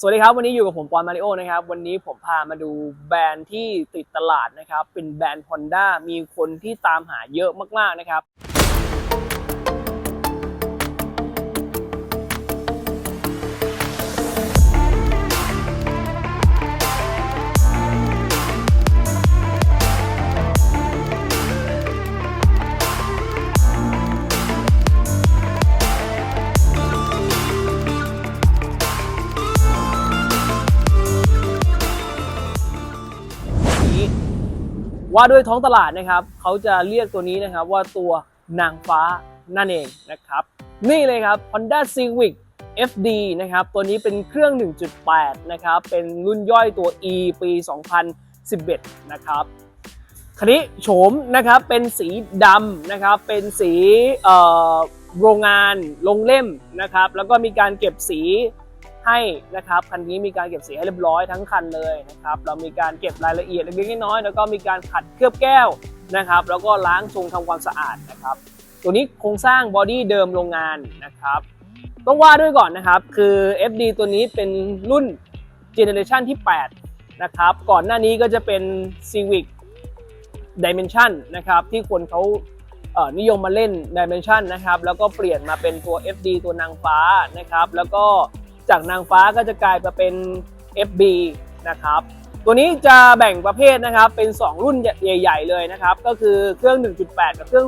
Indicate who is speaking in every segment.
Speaker 1: สวัสดีครับ วันนี้อยู่กับผมปอนมาริโอนะครับ วันนี้ผมพามาดูแบรนด์ที่ติดตลาดนะครับ เป็นแบรนด์ Honda มีคนที่ตามหาเยอะมากๆนะครับ ว่าด้วยท้องตลาดนะครับเขาจะเรียกตัวนี้นะครับว่าตัวนางฟ้านั่นเองนะครับ นี่เลยครับ Honda Civic FD นะครับ ตัวนี้เป็นเครื่อง 1.8 นะครับ เป็นรุ่นย่อยตัว E ปี 2011 นะครับคันนี้โฉมนะครับเป็นสีดำนะครับ เป็นสีโรงงานลงเล่มนะครับ แล้วก็มีการเก็บสี ให้นะครับคันนี้มีการเก็บสีให้เรียบร้อยทั้งคันเลยนะครับเรามีการเก็บรายละเอียดเล็กๆน้อยๆแล้วก็มีการขัดเคลือบแก้วนะครับ แล้วก็ล้างทรงทำความสะอาดนะครับ ตัวนี้โครงสร้างบอดี้เดิมโรงงานนะครับต้องว่าด้วยก่อนนะครับ คือ FD ตัวนี้เป็นรุ่นเจเนอเรชันที่ 8 นะครับ ก่อนหน้านี้ก็จะเป็น Civic Dimension นะครับ ที่คนเขาเออนิยมมาเล่น Dimension นะครับ แล้วก็เปลี่ยนมาเป็นตัว FD ตัวนางฟ้านะครับ แล้วก็ จากนางฟ้าก็จะกลายมาเป็น FB นะครับตัวนี้จะแบ่งประเภทนะครับเป็น 2 รุ่นใหญ่ๆเลยนะครับ ก็คือเครื่อง 1.8 กับเครื่อง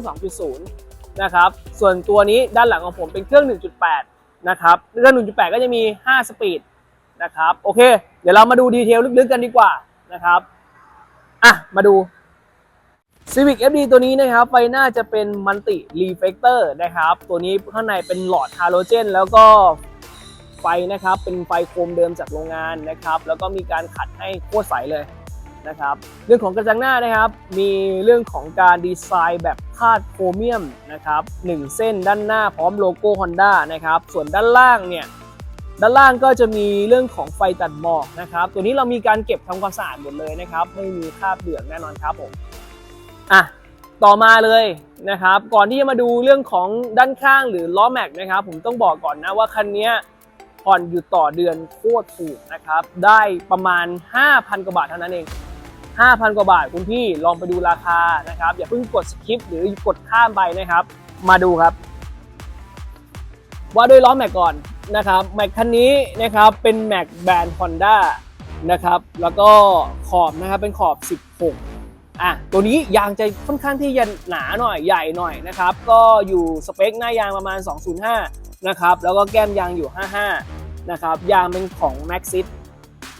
Speaker 1: 2.0 นะครับส่วนตัวนี้ด้านหลังของผมเป็นเครื่อง 1.8 นะครับเครื่อง 1.8 ก็จะมี 5 สปีดนะครับโอเค เดี๋ยวเรามาดูดีเทลลึกๆกันดีกว่านะครับอะมาดู Civic FD ตัวนี้นะครับไฟหน้าจะเป็นมัลติรีเฟกเตอร์นะครับ ตัวนี้ข้างในเป็นหลอดฮาโลเจน แล้วก็ ไฟนะครับ เป็นไฟโคมเดิมจากโรงงานนะครับ แล้วก็มีการขัดให้โคตรใสเลยนะครับ เรื่องของกระจังหน้านะครับ มีเรื่องของการดีไซน์แบบคาดโครเมียมนะครับหนึ่งเส้นด้านหน้าพร้อมโลโก้ Honda นะครับ ส่วนด้านล่างเนี่ย ด้านล่างก็จะมีเรื่องของไฟตัดหมอกนะครับ ตัวนี้เรามีการเก็บทำความสะอาดหมดเลยนะครับ ไม่มีคราบเหลืองแน่นอนครับผม อะ ต่อมาเลยนะครับ ก่อนที่จะมาดูเรื่องของด้านข้างหรือล้อแม็กนะครับ ผมต้องบอกก่อนนะว่าคันนี้ ผ่อนอยู่ต่อเดือนโคตรถูกนะครับ ได้ประมาณ 5,000 กว่าบาทเท่านั้นเอง 5,000 กว่าบาทคุณพี่ลองไปดูราคานะครับ อย่าเพิ่งกดสคิปหรือกดข้ามไปนะครับ มาดูครับ ว่าด้วยล้อแม็กก่อนนะครับแม็กคันนี้นะครับเป็นแม็กแบรนด์ Honda นะครับแล้วก็ขอบนะครับเป็นขอบ 16 อะ ตัวนี้ยางจะค่อนข้างที่จะหนาหน่อยใหญ่หน่อยนะครับ ก็อยู่สเปคหน้ายางประมาณ 205 นะครับ แล้วก็แก้มยางอยู่ 55 นะครับ ยางเป็นของ Maxxis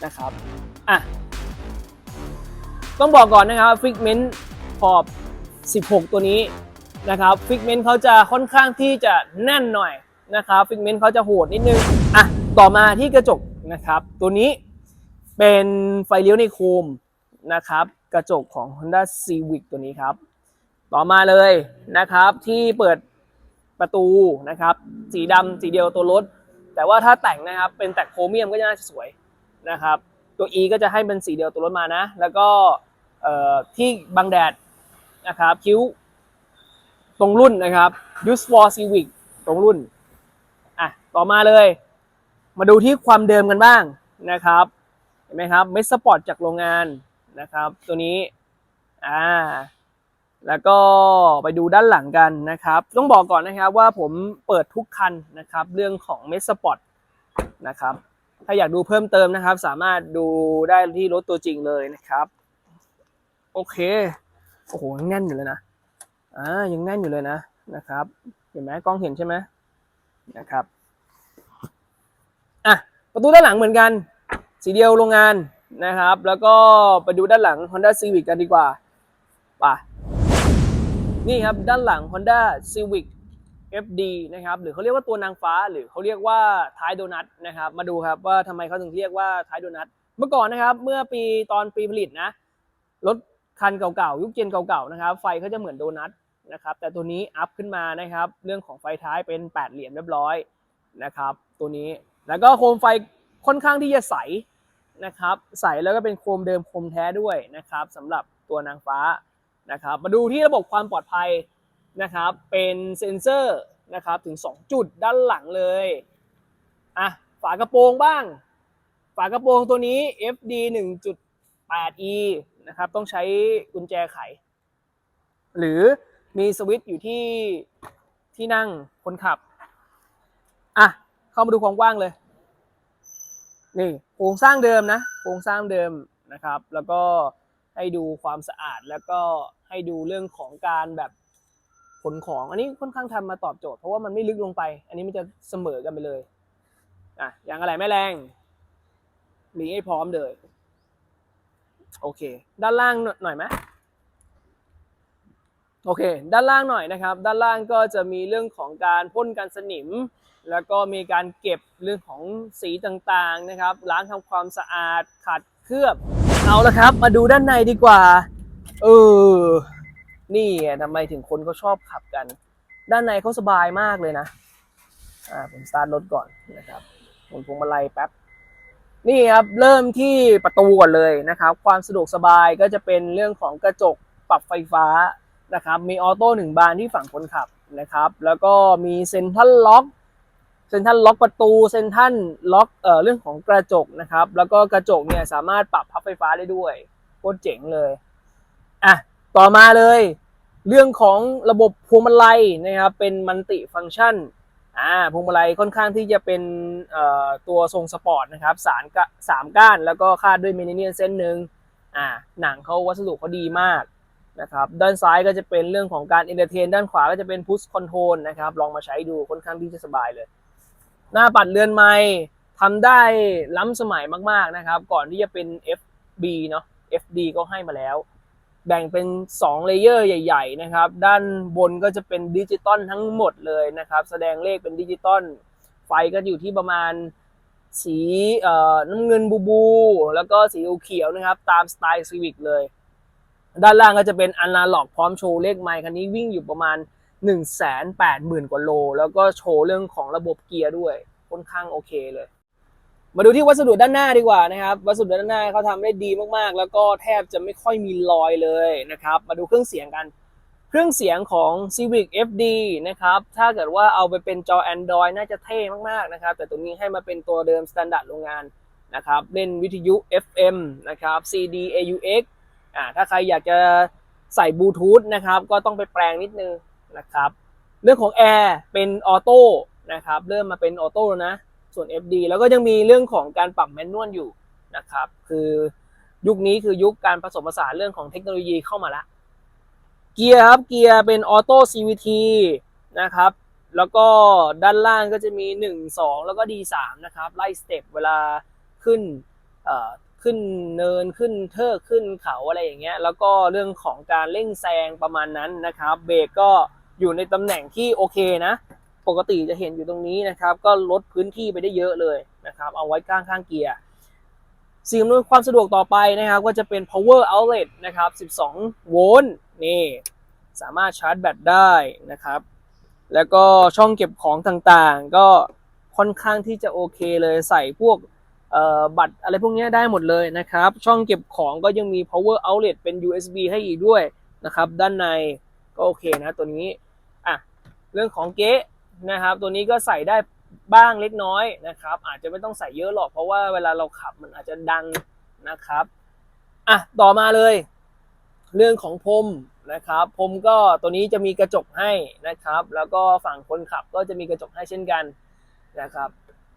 Speaker 1: นะครับอะต้องบอกก่อนนะครับฟิกเมนต์ขอบ 16 ตัวนี้นะครับฟิกเมนต์เขาจะค่อนข้างที่จะแน่นหน่อยนะครับฟิกเมนต์เขาจะโหดนิดนึงอะต่อมาที่กระจกนะครับ ตัวนี้เป็นไฟเลี้ยวในโคมนะครับ กระจกของ Honda Civic ตัวนี้ครับ ต่อมาเลยนะครับที่เปิด ประตูนะครับ สีดำสีเดียวตัวรถ แต่ว่าถ้าแต่งนะครับเป็นแต่งโครเมียมก็จะน่าจะสวยนะครับ ตัว E ก็จะให้เป็นสีเดียวตัวรถมานะ แล้วก็ที่บังแดดนะครับคิ้วตรงรุ่นนะครับ Use for Civic ตรงรุ่นอะต่อมาเลย มาดูที่ความเดิมกันบ้างนะครับเห็นไหมครับเมสสปอร์ตจากโรงงานนะครับ ตัวนี้อ่า แล้วก็ไปดูด้านหลังกันนะครับ ต้องบอกก่อนนะครับว่าผมเปิดทุกคันนะครับ เรื่องของเมสสปอร์ตนะครับ ถ้าอยากดูเพิ่มเติมนะครับ สามารถดูได้ที่รถตัวจริงเลยนะครับ โอเค โอ้โหยังแน่นอยู่เลยนะ อ่า ยังแน่นอยู่เลยนะนะครับ เห็นไหมกล้องเห็นใช่ไหมนะครับ อะ ประตูด้านหลังเหมือนกัน สีเดียวโรงงานนะครับ แล้วก็ไปดูด้านหลัง Honda Civic กันดีกว่าไป่ะ นี่ครับด้านหลัง Honda Civic FD นะครับหรือเขาเรียกว่าตัวนางฟ้าหรือเขาเรียกว่าท้ายโดนัทนะครับมาดูครับว่าทำไมเขาถึงเรียกว่าท้ายโดนัทเมื่อก่อนนะครับเมื่อปีตอนปีผลิตนะรถคันเก่าๆยุคเจนเก่าๆนะครับไฟเขาจะเหมือนโดนัทนะครับแต่ตัวนี้อัพขึ้นมานะครับเรื่องของไฟท้ายเป็นแปดเหลี่ยมเรียบร้อยนะครับตัวนี้แล้วก็โคมไฟค่อนข้างที่จะใสนะครับใสแล้วก็เป็นโคมเดิมโคมแท้ด้วยนะครับสำหรับตัวนางฟ้า นะครับ มาดูที่ระบบความปลอดภัยนะครับ เป็นเซ็นเซอร์นะครับถึง 2 จุดด้านหลังเลย อะ ฝากระโปรงบ้าง ฝากระโปรงตัวนี้ FD 1.8e นะครับ ต้องใช้กุญแจไข หรือมีสวิตช์อยู่ที่ที่นั่งคนขับ อะ เข้ามาดูความกว้างเลย นี่โครงสร้างเดิมนะ โครงสร้างเดิมนะครับ แล้วก็ ให้ดูความสะอาดแล้วก็ให้ดูเรื่องของการแบบขนของ อันนี้ค่อนข้างทำมาตอบโจทย์เพราะว่ามันไม่ลึกลงไป อันนี้มันจะเสมอกันไปเลยอะอย่างอะไรไม่แรงมีให้พร้อมเลย โอเค ด้านล่างหน่อยไหมโอเค ด้านล่างหน่อยนะครับ ด้านล่างก็จะมีเรื่องของการพ่นกันสนิม แล้วก็มีการเก็บเรื่องของสีต่างๆนะครับ ล้างทำความสะอาดขัดเคลือบ เอาละครับ มาดูด้านในดีกว่า เออ นี่ทำไมถึงคนเขาชอบขับกัน ด้านในเขาสบายมากเลยนะ อ่า ผมสตาร์ทรถก่อนนะครับหมุนพวงมาลัยแป๊บ นี่ครับ เริ่มที่ประตูก่อนเลยนะครับ ความสะดวกสบายก็จะเป็นเรื่องของกระจกปรับไฟฟ้านะครับ มีออโต้หนึ่งบานที่ฝั่งคนขับนะครับ แล้วก็มีเซ็นทรัลล็อก เซ็นทรัลล็อกประตูเซ็นทรัลล็อกเอ่อเรื่องของกระจกนะครับ แล้วก็กระจกเนี่ยสามารถปรับพับไฟฟ้าได้ด้วยโคตรเจ๋งเลยอะต่อมาเลย เรื่องของระบบพวงมาลัยนะครับเป็นมัลติฟังก์ชันอ่าพวงมาลัยค่อนข้างที่จะเป็นเอ่อตัวทรงสปอร์ตนะครับสามกะสามก้านแล้วก็คาดด้วยเมเนเนียนเส้นหนึ่งอ่าหนังเขาวัสดุเขาดีมากนะครับด้านซ้ายก็จะเป็นเรื่องของการเอนเตอร์เทน ด้านขวาก็จะเป็นพุชคอนโทรลนะครับลองมาใช้ดูค่อนข้างที่จะสบายเลย หน้าปัดเรือนไม้ทำได้ล้ำสมัยมากๆนะครับ ก่อนที่จะเป็น FB เนาะ FD ก็ให้มาแล้ว แบ่งเป็น2เลเยอร์ใหญ่ ๆ นะครับ ด้านบนก็จะเป็นดิจิตอลทั้งหมดเลยนะครับ แสดงเลขเป็นดิจิตอลไฟก็อยู่ที่ประมาณสีเอ่อน้ำเงินบูบู แล้วก็สีเขียวนะครับ ตามสไตล์ซีวิกเลย ด้านล่างก็จะเป็นอนาล็อกพร้อมโชว์เลขไมค์คันนี้วิ่งอยู่ประมาณ 1 8 0 0 0 0 กว่าโล แล้วก็โชว์เรื่องของระบบเกียร์ด้วย ค่อนข้างโอเคเลย มาดูที่วัสดุด้านหน้าดีกว่านะครับ วัสดุด้านหน้าเขาทำได้ดีมากๆ แล้วก็แทบจะไม่ค่อยมีรอยเลยนะครับ มาดูเครื่องเสียงกัน เครื่องเสียงของ Civic FD นะครับ ถ้าเกิดว่าเอาไปเป็นจอ Android น่าจะเท่มากๆนะครับ แต่ตรงนี้ให้มาเป็นตัวเดิม Standard โรงงานนะครับ เล่นวิทยุ FM นะครับ CD AUX อ่าถ้าใครอยากจะใส่บลูทูธนะครับ ก็ต้องไปแปลงนิดนึง นะครับ เรื่องของแอร์เป็นออโต้นะครับ เริ่มมาเป็นออโต้แล้วนะ ส่วน FD แล้วก็ยังมีเรื่องของการปรับแมนนวลอยู่นะครับ คือยุคนี้คือยุคการผสมผสานเรื่องของเทคโนโลยีเข้ามาละเกียร์ครับเกียร์เป็นออโต้ CVT นะครับ แล้วก็ด้านล่างก็จะมี 1 2 แล้วก็ D3 นะครับ ไล่สเต็ปเวลาขึ้นเอ่อขึ้นเนินขึ้นเทิกขึ้นเขาอะไรอย่างเงี้ย แล้วก็เรื่องของการเร่งแซงประมาณนั้นนะครับ เบรกก็ อยู่ในตำแหน่งที่โอเคนะ ปกติจะเห็นอยู่ตรงนี้นะครับ ก็ลดพื้นที่ไปได้เยอะเลยนะครับ เอาไว้ข้างข้างเกียร์สิ่งอำนวยความสะดวกต่อไปนะครับ ก็จะเป็น power outlet นะครับ 12 โวลต์นี่สามารถชาร์จแบตได้นะครับ แล้วก็ช่องเก็บของต่างๆ ก็ค่อนข้างที่จะโอเคเลยใส่พวกบัตรอะไรพวกนี้ได้หมดเลยนะครับ ช่องเก็บของก็ยังมี power outlet เป็น USB ให้อีกด้วยนะครับ ด้านในก็โอเคนะตัวนี้ เรื่องของเก๊ะนะครับ ตัวนี้ก็ใส่ได้บ้างเล็กน้อยนะครับ อาจจะไม่ต้องใส่เยอะหรอกเพราะว่าเวลาเราขับมันอาจจะดังนะครับอะต่อมาเลย เรื่องของพรมนะครับพรมก็ตัวนี้จะมีกระจกให้นะครับ แล้วก็ฝั่งคนขับก็จะมีกระจกให้เช่นกันนะครับ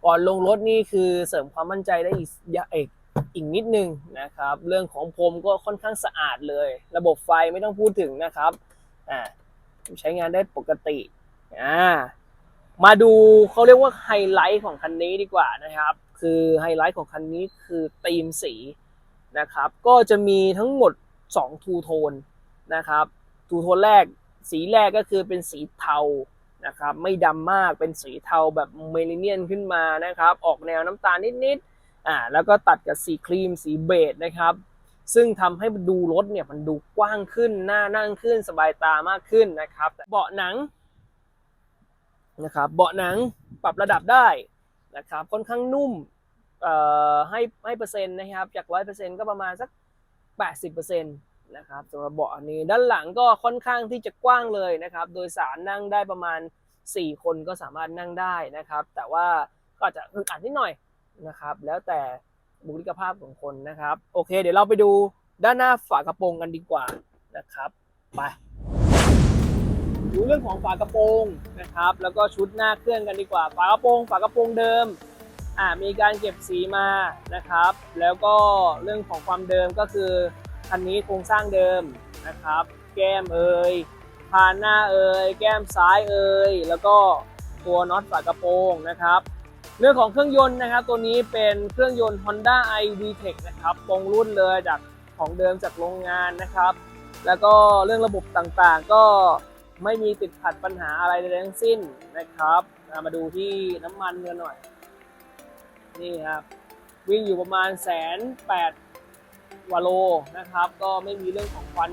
Speaker 1: ก่อนลงรถนี่คือเสริมความมั่นใจได้อีกอีกอีกนิดนึงนะครับ เรื่องของพรมก็ค่อนข้างสะอาดเลย ระบบไฟไม่ต้องพูดถึงนะครับอ่าใช้งานได้ปกติ อ่ามาดูเขาเรียกว่าไฮไลท์ของคันนี้ดีกว่านะครับ คือไฮไลท์ของคันนี้คือธีมสีนะครับ ก็จะมีทั้งหมด2ทูโทนนะครับทูโทนแรกสีแรกก็คือเป็นสีเทานะครับไม่ดำมากเป็นสีเทาแบบเมลิเนียนขึ้นมานะครับ ออกแนวน้ำตาลนิดๆอ่าแล้วก็ตัดกับสีครีมสีเบจนะครับ ซึ่งทำให้ดูรถเนี่ยมันดูกว้างขึ้นหน้านั่งขึ้นสบายตามากขึ้นนะครับเบาะหนัง นะครับเบาะหนังปรับระดับได้นะครับค่อนข้างนุ่มให้ให้เปอร์เซ็นต์นะครับจากร้อยเปอร์เซ็นต์ก็ประมาณสักแปดสิบเปอร์เซ็นต์นะครับสำหรับเบาะนนี้ด้านหลังก็ค่อนข้างที่จะกว้างเลยนะครับ โดยสารนั่งได้ประมาณ 4 คนก็สามารถนั่งได้นะครับ แต่ว่าก็อาจจะอึดอัดนิดหน่อยนะครับ แล้วแต่บุคลิกภาพของคนนะครับ โอเค เดี๋ยวเราไปดูด้านหน้าฝากระโปรงกันดีกว่านะครับ ไป ดูเรื่องของฝากระโปรงนะครับแล้วก็ชุดหน้าเครื่องกันดีกว่า ฝากระโปรงฝากระโปรงเดิมอ่ามีการเก็บสีมานะครับ แล้วก็เรื่องของความเดิมก็คือคันนี้โครงสร้างเดิมนะครับ แก้มเอ่ยพานหน้าเอ่ยแก้มซ้ายเอ่ยแล้วก็ตัวน็อตฝากระโปรงนะครับ เรื่องของเครื่องยนต์นะครับ ตัวนี้เป็นเครื่องยนต์ Honda i VTEC นะครับตรงรุ่นเลยจากของเดิมจากโรงงานนะครับ แล้วก็เรื่องระบบต่างๆ ก็ ไม่มีติดขัดปัญหาอะไรใดๆทั้งสิ้นนะครับ มาดูที่น้ำมันกันหน่อย นี่ครับ วิ่งอยู่ประมาณแสนแปดวาโลนะครับ ก็ไม่มีเรื่องของควัน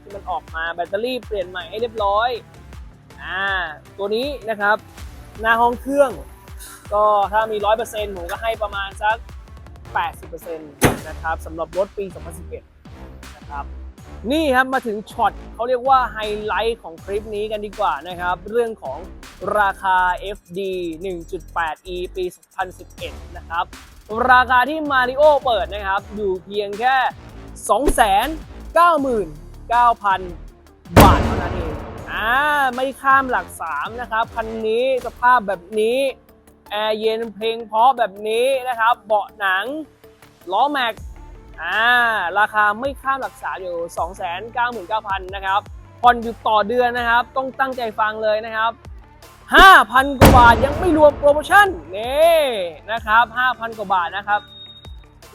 Speaker 1: ที่มันออกมาแบตเตอรี่เปลี่ยนใหม่ให้เรียบร้อยอ่าตัวนี้นะครับ หน้าห้องเครื่อง ก็ถ้ามี 100%ผมก็ให้ประมาณสัก 80%นะครับสำหรับรถปี 2011 นะครับ นี่ครับมาถึงช็อตเขาเรียกว่าไฮไลท์ของคลิปนี้กันดีกว่านะครับ เรื่องของราคา FD 1.8e ปี 2011 นะครับ ราคาที่มาริโอเปิดนะครับ อยู่เพียงแค่ 299,000 บาทเท่านั้นเองอ่าไม่ข้ามหลัก 3 นะครับ คันนี้สภาพแบบนี้ แอร์เย็นเพลงเพราะแบบนี้นะครับ เบาะหนังล้อแม็ก อ่าราคาไม่ข้ามหลักสามอยู่ 299,000นะครับผ่อนอยู่ต่อเดือนนะครับ ต้องตั้งใจฟังเลยนะครับ 5,000 กว่าบาทยังไม่รวมโปรโมชั่นนี่นะครับ 5,000 กว่าบาทนะครับ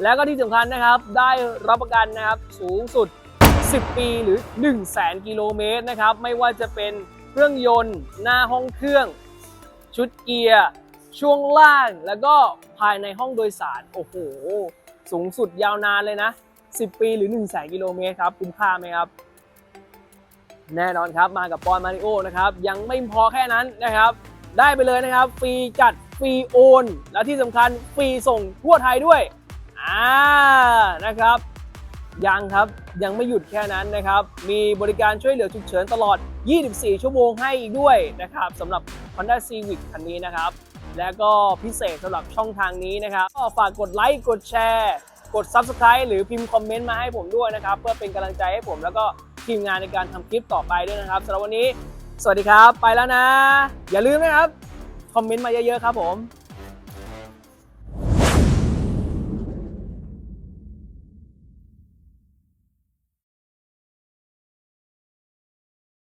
Speaker 1: แล้วก็ที่สำคัญนะครับได้รับประกันนะครับสูงสุด 10 ปีหรือ 100,000กิโลเมตรนะครับ ไม่ว่าจะเป็นเครื่องยนต์ หน้าห้องเครื่อง ชุดเกียร์ ช่วงล่างแล้วก็ภายในห้องโดยสาร โอ้โห สูงสุดยาวนานเลยนะ 10 ปีหรือ1 0 0 0กิโลเมตรครับ คุ้มค่าไหมครับแน่นอนครับมากับปอนมาริโอนะครับ ยังไม่พอแค่นั้นนะครับ ได้ไปเลยนะครับ ฟรีจัดฟรีโอน แล้วที่สำคัญฟรีส่งทั่วไทยด้วยอ่านะครับ ยังครับยังไม่หยุดแค่นั้นนะครับ มีบริการช่วยเหลือฉุกเฉินตลอด 24 ชั่วโมงให้อีกด้วยนะครับสำหรับ Honda Civic คันนี้นะครับ และก็พิเศษสำหรับช่องทางนี้นะครับก็ฝากกดไลค์กดแชร์กด Subscribe หรือพิมพ์คอมเมนต์มาให้ผมด้วยนะครับ เพื่อเป็นกำลังใจให้ผมแล้วก็ทีมงานในการทำคลิปต่อไปด้วยนะครับสำหรับวันนี้ สวัสดีครับ ไปแล้วนะ อย่าลืมนะครับ คอมเมนต์มาเยอะๆครับผม